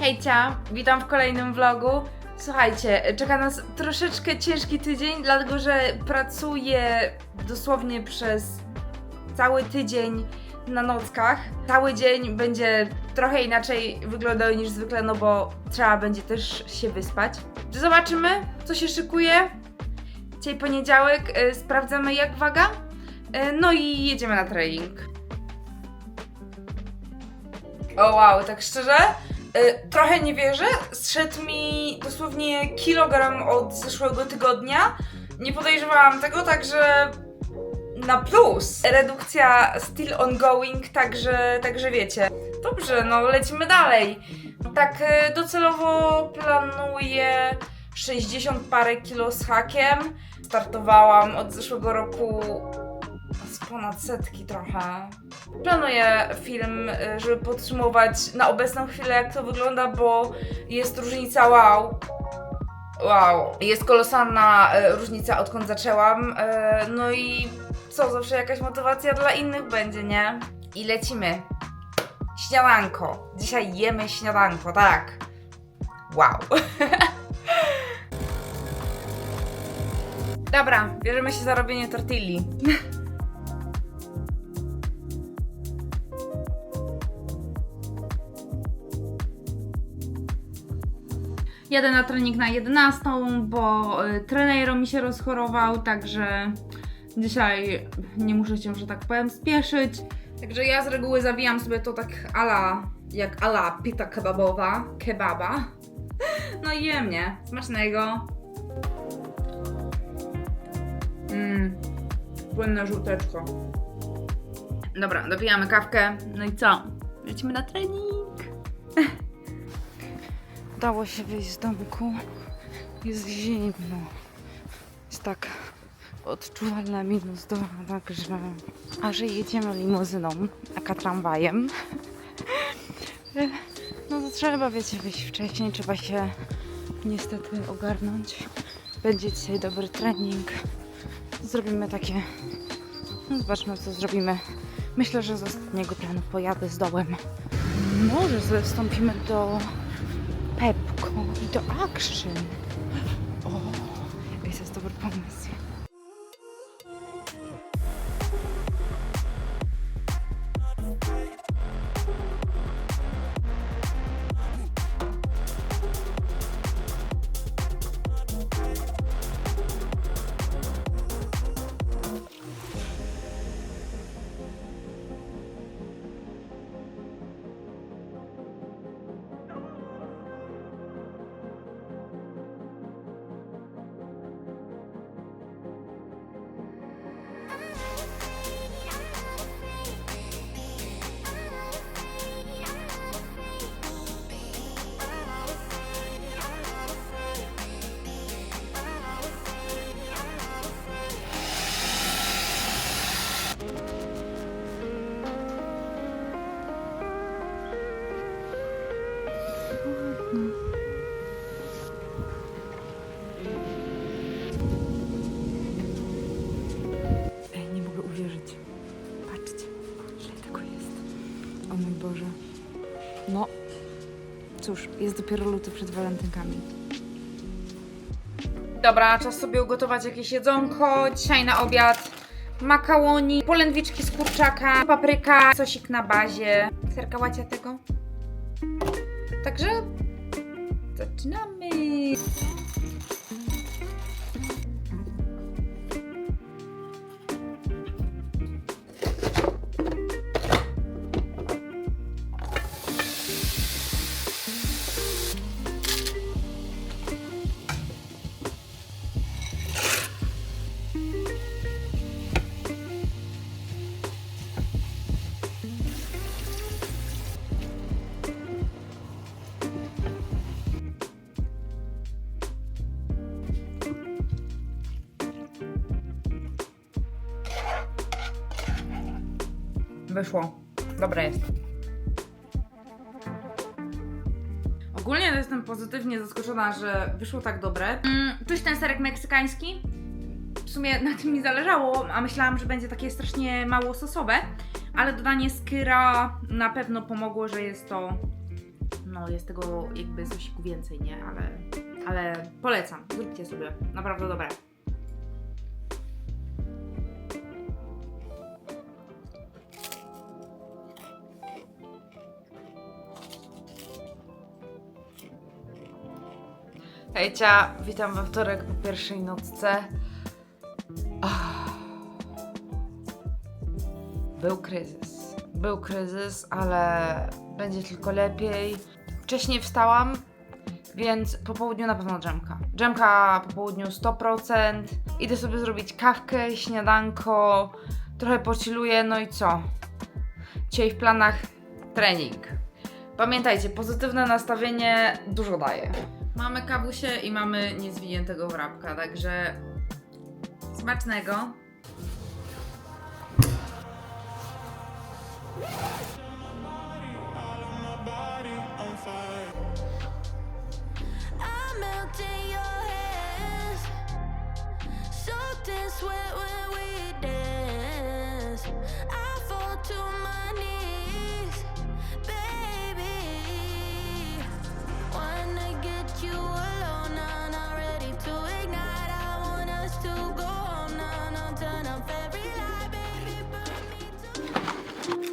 Hejcia, witam w kolejnym vlogu. Słuchajcie, czeka nas troszeczkę ciężki tydzień, dlatego że pracuję dosłownie przez cały tydzień na nockach. Cały dzień będzie trochę inaczej wyglądał niż zwykle, no bo trzeba będzie też się wyspać. Zobaczymy, co się szykuje. Dzisiaj poniedziałek, y, sprawdzamy jak waga. Y, no i jedziemy na trening. O wow, tak szczerze? Y, trochę nie wierzę. Zszedł mi dosłownie kilogram od zeszłego tygodnia. Nie podejrzewałam tego, także na plus. Redukcja still ongoing, także, także wiecie. Dobrze, no lecimy dalej. Tak y, docelowo planuję 60 parę kilo z hakiem. Startowałam od zeszłego roku ponad setki trochę. Planuję film, y, żeby podsumować na obecną chwilę, jak to wygląda, bo jest różnica wow. Wow. Jest kolosalna y, różnica, odkąd zaczęłam. y, No i co, zawsze jakaś motywacja dla innych będzie, nie? I lecimy. Śniadanko. Dzisiaj jemy śniadanko, tak. Wow. Dobra, bierzemy się za robienie tortilli. Jadę na trening na 11, bo y, trenero mi się rozchorował, także dzisiaj nie muszę się, że tak powiem, spieszyć. Także ja z reguły zawijam sobie to tak ala, jak ala pita kebabowa, kebaba. No i jem, nie? Smacznego. Mmm, płynne żółteczko. Dobra, dopijamy kawkę. No i co? Lecimy na trening. Udało się wyjść z domku. Jest zimno. Jest tak odczuwalna minus dwa, także... A że jedziemy limuzyną, aka tramwajem, no to trzeba, wiecie, wyjść wcześniej, trzeba się niestety ogarnąć. Będzie dzisiaj dobry trening. Zrobimy takie... No zobaczmy, co zrobimy. Myślę, że z ostatniego planu pojadę z dołem. Może sobie do Pepko i do Action. O, ej, to jest dobry pomysł. Cóż, jest dopiero luty przed walentynkami. Dobra, czas sobie ugotować jakieś jedzonko. Dzisiaj na obiad makaroni, polędwiczki z kurczaka, papryka, sosik na bazie. Serka łaciatego. Także zaczynamy. Wyszło. Dobre jest. Ogólnie jestem pozytywnie zaskoczona, że wyszło tak dobre. Mm, czuć ten serek meksykański. W sumie na tym mi zależało, a myślałam, że będzie takie strasznie mało sosowe, ale dodanie skyra na pewno pomogło, że jest to no jest tego jakby sosiku więcej, nie? Ale, ale polecam, zróbcie sobie, naprawdę dobre. Hejcia, witam we wtorek po pierwszej nocce. Ach. Był kryzys. Był kryzys, ale będzie tylko lepiej. Wcześniej wstałam, więc po południu na pewno dżemka. Dżemka po południu 100%. Idę sobie zrobić kawkę, śniadanko, trochę pociluję, no i co? Dzisiaj w planach trening. Pamiętajcie, pozytywne nastawienie dużo daje. Mamy kawusie i mamy niezwiniętego wrapka, także smacznego.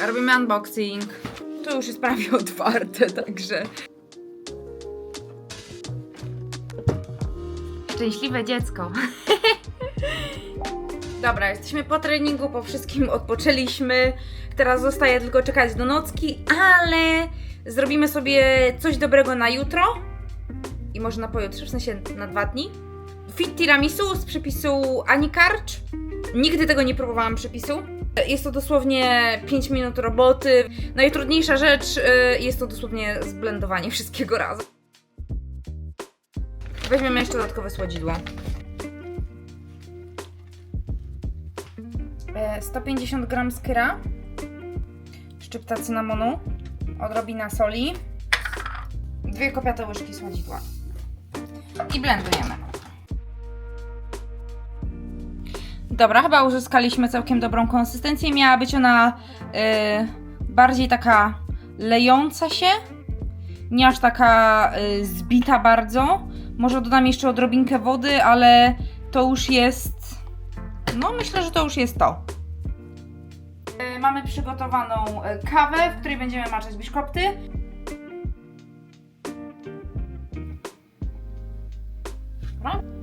Robimy unboxing. Tu już jest prawie otwarte, także. Szczęśliwe dziecko. Dobra, jesteśmy po treningu, po wszystkim odpoczęliśmy. Teraz zostaje tylko czekać do nocki, ale zrobimy sobie coś dobrego na jutro. I może na pojutrze, w sensie na dwa dni. Fit tiramisu z przepisu Ani Karcz. Nigdy tego nie próbowałam przepisu. Jest to dosłownie 5 minut roboty. Najtrudniejsza rzecz y, jest to dosłownie zblendowanie wszystkiego razem. Weźmiemy jeszcze dodatkowe słodzidło. E, 150 gram skyra, szczypta cynamonu, odrobina soli, dwie kopiate łyżki słodzidła i blendujemy. Dobra, chyba uzyskaliśmy całkiem dobrą konsystencję. Miała być ona y, bardziej taka lejąca się, nie aż taka y, zbita bardzo. Może dodam jeszcze odrobinkę wody, ale to już jest. No, myślę, że to już jest to. Y, mamy przygotowaną y, kawę, w której będziemy maczać biszkopty. Dobra.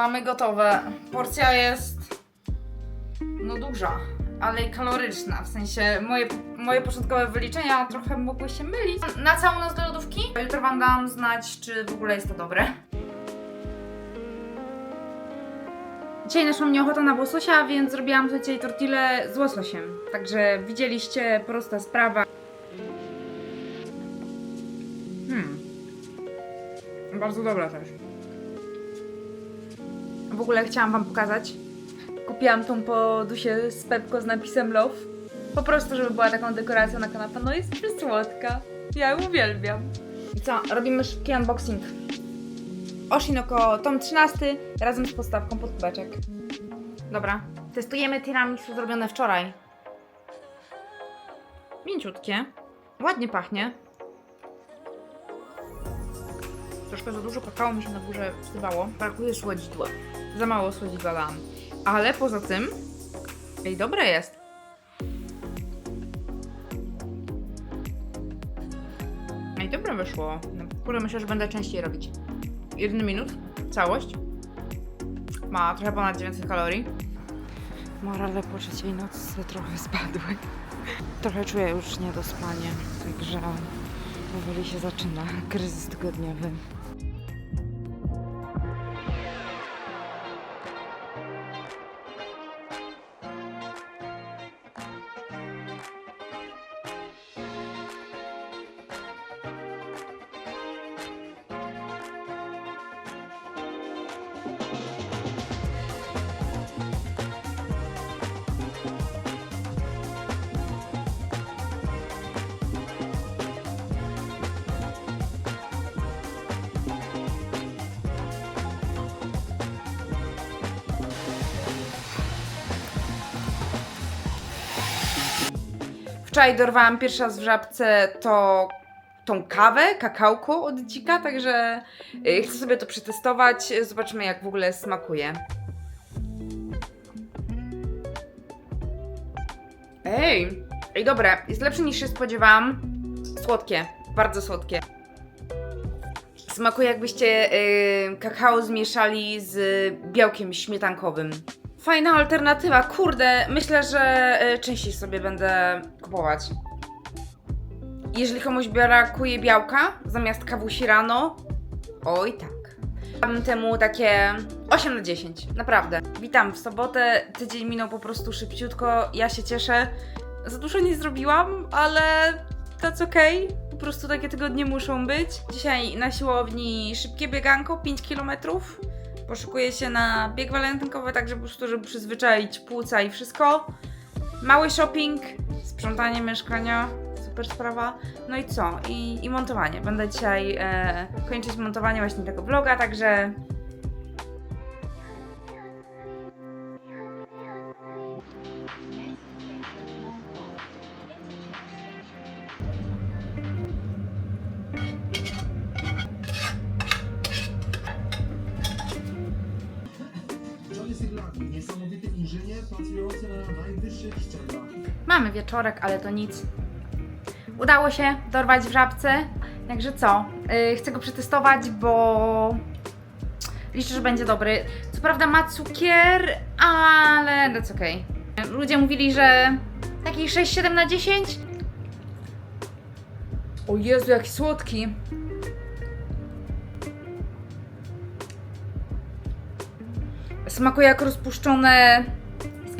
Mamy gotowe. Porcja jest no duża, ale kaloryczna. W sensie moje, moje początkowe wyliczenia trochę mogły się mylić. Na całą noc do lodówki. Jutro Wam dam znać, czy w ogóle jest to dobre. Dzisiaj naszła mnie ochota na łososia, więc zrobiłam dzisiaj tortillę z łososiem. Także widzieliście, prosta sprawa. Hmm. Bardzo dobra też. W ogóle chciałam Wam pokazać. Kupiłam tą podusię z Pepko z napisem Love. Po prostu, żeby była taką dekoracją na kanapę. No jest przysłodka. Ja ją uwielbiam. I co? Robimy szybki unboxing. Oshinoko tom 13 razem z podstawką pod kubeczek. Dobra. Testujemy tiramisu zrobione wczoraj. Mięciutkie. Ładnie pachnie. Troszkę za dużo kakao mi się na górze wsypało. Brakuje słodzidła. Za mało słodzidła dałam. Ale poza tym... Ej, dobre jest. Ej, dobre wyszło. Kurde, myślę, że będę częściej robić. 1 minut, całość. Ma trochę ponad 900 kalorii. Morale po trzeciej nocy trochę spadły. Trochę czuję już niedospanie, także powoli się zaczyna kryzys tygodniowy. Wczoraj dorwałam pierwszy raz w żabce to tą kawę, kakałko od dzika, także y, chcę sobie to przetestować. Zobaczymy jak w ogóle smakuje. Ej, ej dobre, jest lepsze niż się spodziewałam. Słodkie, bardzo słodkie. Smakuje jakbyście y, kakao zmieszali z białkiem śmietankowym. Fajna alternatywa, kurde, myślę, że y, częściej sobie będę kupować. Jeżeli komuś brakuje białka zamiast kawusi rano, oj tak. Dam temu takie 8 na 10, naprawdę. Witam w sobotę, tydzień minął po prostu szybciutko, ja się cieszę. Za dużo nie zrobiłam, ale that's okej. Po prostu takie tygodnie muszą być. Dzisiaj na siłowni szybkie bieganko, 5 km. Poszukuję się na bieg walentynkowy, także po prostu, żeby przyzwyczaić płuca i wszystko. Mały shopping, sprzątanie mieszkania, super sprawa. No i co? I, i montowanie. Będę dzisiaj e, kończyć montowanie właśnie tego vloga, także Mamy wieczorek, ale to nic. Udało się dorwać w żabce. Także co? Yy, chcę go przetestować, bo liczę, że będzie dobry. Co prawda ma cukier, ale that's okej. Ludzie mówili, że taki 6-7 na 10. O Jezu, jaki słodki. Smakuje jak rozpuszczone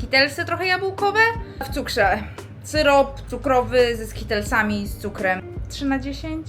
skitelsy trochę jabłkowe w cukrze. Syrop cukrowy ze skitelsami z cukrem. 3 na 10?